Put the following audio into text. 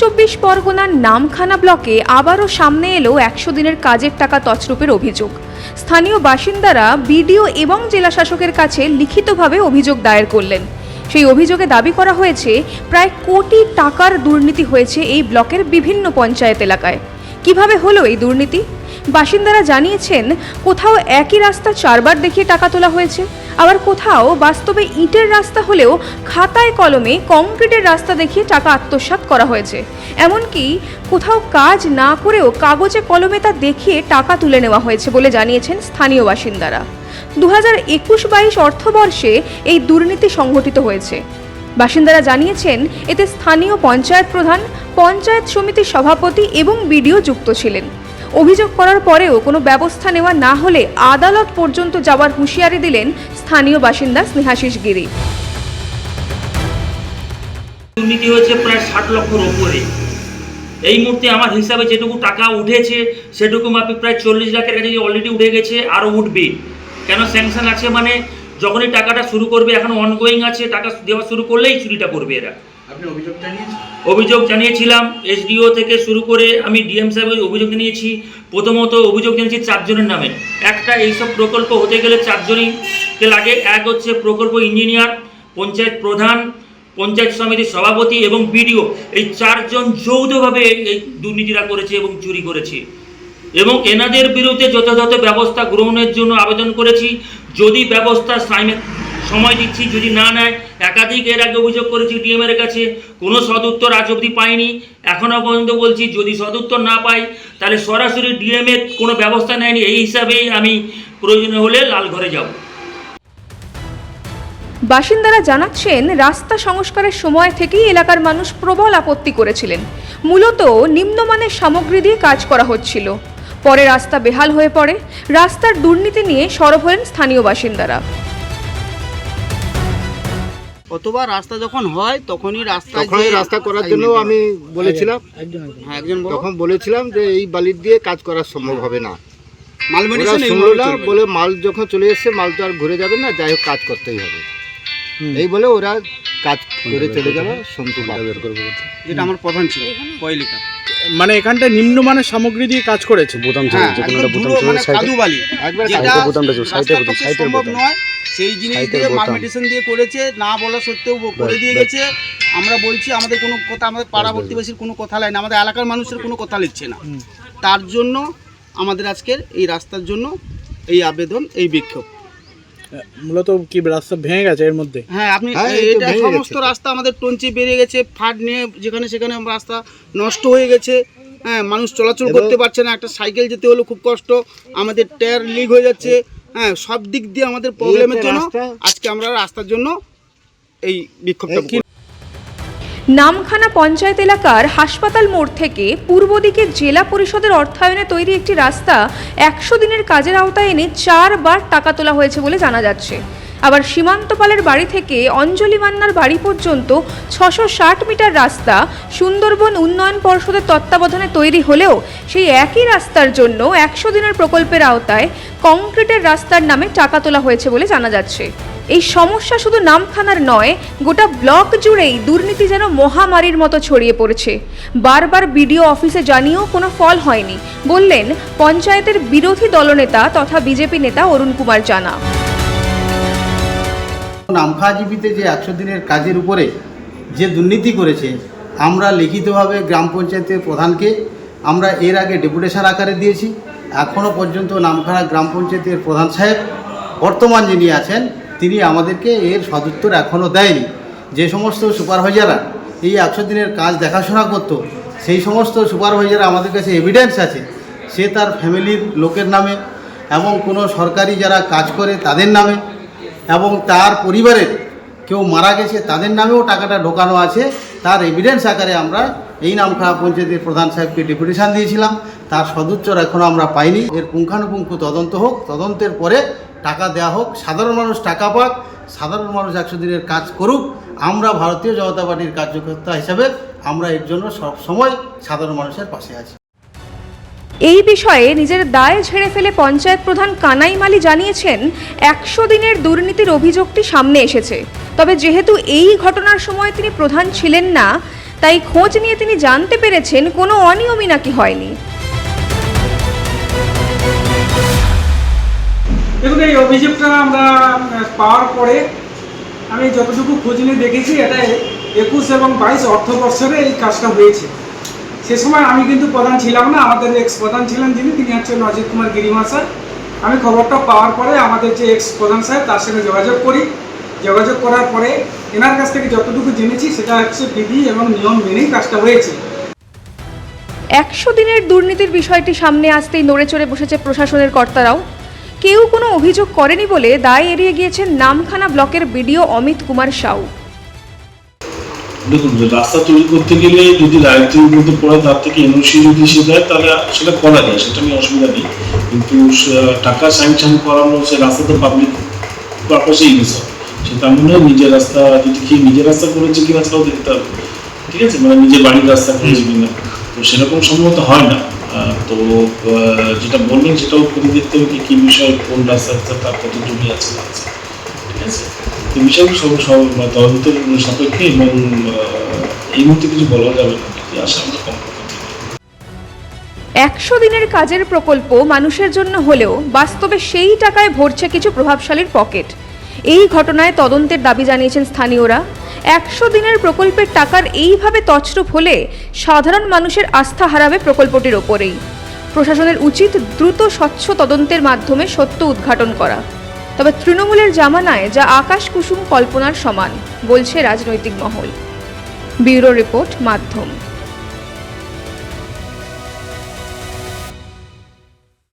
চব্বিশ পরগনার নামখানা ব্লকে আবারও সামনে এলো একশো দিনের কাজের টাকা তছরূপের অভিযোগ। স্থানীয় বাসিন্দারা বিডিও এবং জেলা শাসকের কাছে লিখিতভাবে অভিযোগ দায়ের করলেন। সেই অভিযোগে দাবি করা হয়েছে, প্রায় কোটি টাকার দুর্নীতি হয়েছে এই ব্লকের বিভিন্ন পঞ্চায়েত এলাকায়। কীভাবে হলো এই দুর্নীতি? বাসিন্দারা জানিয়েছেন, কোথাও একই রাস্তা চারবার দেখিয়ে টাকা তোলা হয়েছে। আবার কোথাও বাস্তবে ইটের রাস্তা হলেও খাতায় কলমে কংক্রিটের রাস্তা দেখিয়ে টাকা আত্মসাৎ করা হয়েছে। এমনকি কোথাও কাজ না করেও কাগজে কলমে তা দেখিয়ে টাকা তুলে নেওয়া হয়েছে বলে জানিয়েছেন স্থানীয় বাসিন্দারা। দু হাজার একুশ বাইশ অর্থবর্ষে এই দুর্নীতি সংঘটিত হয়েছে। বাসিন্দারা জানিয়েছেন, এতে স্থানীয় পঞ্চায়েত প্রধান, পঞ্চায়েত সমিতির সভাপতি এবং বিডিও যুক্ত ছিলেন। অভিযোগ করার পরেও কোনো ব্যবস্থা নেওয়া না হলে আদালত পর্যন্ত যাওয়ার হুঁশিয়ারি দিলেন স্থানীয় বাসিন্দা স্নেহাশিস গিরি। দুর্নীতি হয়েছে প্রায় ষাট লক্ষর ওপরে এই মুহূর্তে আমার হিসাবে যেটুকু টাকা উঠেছে, সেটুকু মাপে প্রায় চল্লিশ লাখের কাছে অলরেডি উঠে গেছে, আরও উঠবে। কেন স্যাংশন আছে মানে যখনই টাকাটা শুরু করবে, এখন অনগোয়িং আছে, টাকা দেওয়া শুরু করলেই চুরিটা করবে এরা। অভিযোগ জানিয়েছিলাম, এসডিও থেকে শুরু করে আমি ডিএম সাহেবের অভিযোগ জানিয়েছি। প্রথমত অভিযোগ জানিয়েছি চারজনের নামে। একটা এইসব প্রকল্প হতে গেলে চারজনই কে লাগে? এক হচ্ছে প্রকল্প ইঞ্জিনিয়ার, পঞ্চায়েত প্রধান, পঞ্চায়েত সমিতির সভাপতি এবং বিডিও। এই চারজন যৌথভাবে এই দুর্নীতিটা করেছে এবং চুরি করেছে। এবং এনাদের বিরুদ্ধে যথাযথ ব্যবস্থা গ্রহণের জন্য আবেদন করেছি। যদি ব্যবস্থা সাইমে- সময় দিচ্ছি, যদি না নেয়, একাধিক এর আগে অভিযোগ করেছি ডিএম এর কাছে, কোনো সদুত্তর আজ অবধি পাইনি। এখনও পর্যন্ত বলছি, যদি সদুত্তর না পাই, তাহলে সরাসরি ডিএম এর কোনো ব্যবস্থা নেয়নি। এই হিসাবেই আমি প্রয়োজন হলে লালঘরে যাব। বাসিন্দারা জানাচ্ছেন, রাস্তা সংস্কারের সময় থেকেই এলাকার মানুষ প্রবল আপত্তি করেছিলেন। মূলত নিম্নমানের সামগ্রী দিয়ে কাজ করা হচ্ছিল। পরে রাস্তা বেহাল হয়ে পড়ে। রাস্তার দুর্নীতি নিয়ে সরব হলেন স্থানীয় বাসিন্দারা। অথবা রাস্তা যখন হয় তখনই রাস্তা তখনই রাস্তা করার জন্য আমি বলেছিলাম। হ্যাঁ একজন তখন বলেছিলাম যে এই বালির দিয়ে কাজ করা সম্ভব হবে না। মাল শুনলো না বলে মাল যখন চলে এসছে মাল তো আর ঘুরে যাবে না যাই হোক কাজ করতেই হবে। এই বলে ওরা কাজ করে চলে গেল সন্তু। যেটা আমার প্রধান ছিল কয়লিকা। মানে এখানটায় নিম্নমানের সামগ্রী দিয়ে কাজ করেছে বোতাম হ্যাঁ মানে একবার নয়। সেই জিনিস দিয়ে মাল মেডিসিন দিয়ে করেছে না বলা সত্ত্বেও করে দিয়ে গেছে। আমরা বলছি আমাদের কোনো কথা আমাদের পাড়া প্রতিবেশীর কোনো কথা লাই না আমাদের এলাকার মানুষের কোনো কথা লিখছে না। তার জন্য আমাদের আজকের এই রাস্তার জন্য এই আবেদন এই বিক্ষোভ। মূলত কি রাস্তা ভেঙে গেছে এর মধ্যে? হ্যাঁ আপনি হ্যাঁ, এটা সমস্ত রাস্তা আমাদের টঞ্চি বেরিয়ে গেছে ফাট নিয়ে যেখানে সেখানে আমরা রাস্তা নষ্ট হয়ে গেছে। হ্যাঁ মানুষ চলাচল করতে পারছে না একটা সাইকেল যেতে হলো খুব কষ্ট আমাদের টায়ার লিক হয়ে যাচ্ছে। হ্যাঁ সব দিক দিয়ে আমাদের প্রবলেমের জন্য আজকে আমরা রাস্তার জন্য এই বিক্ষোভটা নামখানা পঞ্চায়েত এলাকার হাসপাতাল মোড় থেকে পূর্ব দিকে জেলা পরিষদের অর্থায়নে তৈরি একটি রাস্তা একশো দিনের কাজের আওতায় এনে চারবার টাকা তোলা হয়েছে বলে জানা যাচ্ছে। আবার সীমান্তপালের বাড়ি থেকে অঞ্জলি মান্নার বাড়ি পর্যন্ত ছশো ষাট মিটার রাস্তা সুন্দরবন উন্নয়ন পর্ষদের তত্ত্বাবধানে তৈরি হলেও সেই একই রাস্তার জন্য একশো দিনের প্রকল্পের আওতায় কংক্রিটের রাস্তার নামে টাকা তোলা হয়েছে বলে জানা যাচ্ছে। এই সমস্যা শুধু নামখানার নয়, গোটা ব্লক জুড়েই দুর্নীতি যেন মহামারীর মতো ছড়িয়ে পড়েছে। বারবার বিডিও অফিসে জানিয়েও কোনো ফল হয়নি, বললেন পঞ্চায়েতের বিরোধী দলনেতা তথা বিজেপি নেতা অরুণ কুমার জানা। নামখাজিবিতে যে একশো দিনের কাজের উপরে যে দুর্নীতি করেছে, আমরা লিখিতভাবে গ্রাম পঞ্চায়েতের প্রধানকে আমরা এর আগে ডেপুটেশন আকারে দিয়েছি। এখনও পর্যন্ত নামখানা গ্রাম পঞ্চায়েতের প্রধান সাহেব, বর্তমান যিনি আছেন তিনি আমাদেরকে এর সদুত্তর এখনও দেয়নি। যে সমস্ত সুপারভাইজাররা এই একশো দিনের কাজ দেখাশোনা করতো, সেই সমস্ত সুপারভাইজার আমাদের কাছে এভিডেন্স আছে। সে তার ফ্যামিলির লোকের নামে এবং কোনো সরকারি যারা কাজ করে তাদের নামে এবং তার পরিবারের কেউ মারা গেছে তাদের নামেও টাকাটা ঢোকানো আছে। তার এভিডেন্স আকারে আমরা এই নামখানা পঞ্চায়েতের প্রধান সাহেবকে ডেপুটেশন দিয়েছিলাম। তার সদুচ্চর এখনও আমরা পাইনি। এর পুঙ্খানুপুঙ্খ তদন্ত হোক, তদন্তের পরে টাকা দেওয়া হোক, সাধারণ মানুষ টাকা পাক, সাধারণ মানুষ একশো দিনের কাজ করুক, আমরা ভারতীয় জনতা পার্টির কার্যকর্তা হিসাবে আমরা এর জন্য সবসময় সাধারণ মানুষের পাশে আছি। এই বিষয়ে নিজের দায় ঝেড়ে ফেলে পঞ্চায়েত প্রধান কানাই মালি জানিয়েছেন, একশো দিনের দুর্নীতির অভিযোগটি সামনে এসেছে। তবে যেহেতু এই ঘটনার সময় তিনি প্রধান ছিলেন না, তাই খোঁজ নিয়ে তিনি জানতে পেরেছেন কোনো অনিয়মই নাকি হয়নি। দেখুন, এই অভিযোগটা আমরা পাওয়ার পরে আমি যতটুকু খোঁজ নিয়ে দেখেছি, এটা একুশ এবং বাইশ অর্থবর্ষরে এই কাজটা হয়েছে। সে সময় আমি কিন্তু প্রধান ছিলাম না, আমাদের এক্স প্রধান ছিলেন যিনি, তিনি হচ্ছেন অজিত কুমার গিরিমা স্যার আমি খবরটা পাওয়ার পরে আমাদের যে এক্স প্রধান সাহেব, তার সঙ্গে যোগাযোগ করি। যোগাযোগ করার পরে এনার কাছ থেকে যতটুকু জেনেছি, সেটা হচ্ছে বিধি এবং নিয়ম মেনেই কাজটা হয়েছে। একশো দিনের দুর্নীতির বিষয়টি সামনে আসতেই নড়ে চড়ে বসেছে প্রশাসনের কর্তারাও। কেউ কোনো অভিযোগ করেনি বলে দায় এড়িয়ে গিয়েছেন নামখানা ব্লকের বিডিও অমিত কুমার সাউ। দেখুন রাস্তা তৈরি করতে গেলে যদি রায়তির মধ্যে পড়ে, তার থেকে এনওসি যদি সে দেয়, তাহলে সেটা করা যায়, সেটা নিয়ে অসুবিধা নেই। কিন্তু টাকা স্যাংশন করানো, সে রাস্তা তো পাবলিক পারপাসে ইউজ হয় সে তার মনে হয় নিজের রাস্তা, যদি কি নিজের রাস্তা করেছে কিনা সেটাও দেখতে হবে। ঠিক আছে? মানে নিজের বাড়ির রাস্তা করেছে কিনা। তো সেরকম সম্ভবত হয় না। তো যেটা বললেন সেটাও করে দেখতে হবে কি, কী বিষয়, কোন রাস্তা তার কত জমি আছে? ঠিক আছে? এই বিষয়গুলো সব সব তদন্তের সাপেক্ষে এবং এই মুহূর্তে কিছু বলা যাবে না। আসে আমরা কম একশো দিনের কাজের প্রকল্প মানুষের জন্য হলেও বাস্তবে সেই টাকায় ভরছে কিছু প্রভাবশালীর পকেট। এই ঘটনায় তদন্তের দাবি জানিয়েছেন স্থানীয়রা। একশো দিনের প্রকল্পের টাকার এইভাবে তছরূপ হলে সাধারণ মানুষের আস্থা হারাবে প্রকল্পটির ওপরেই। প্রশাসনের উচিত দ্রুত স্বচ্ছ তদন্তের মাধ্যমে সত্য উদ্ঘাটন করা। তবে তৃণমূলের জামানায় যা আকাশ কুসুম কল্পনার সমান, বলছে রাজনৈতিক মহল। ব্যুরো রিপোর্ট, মাধ্যম।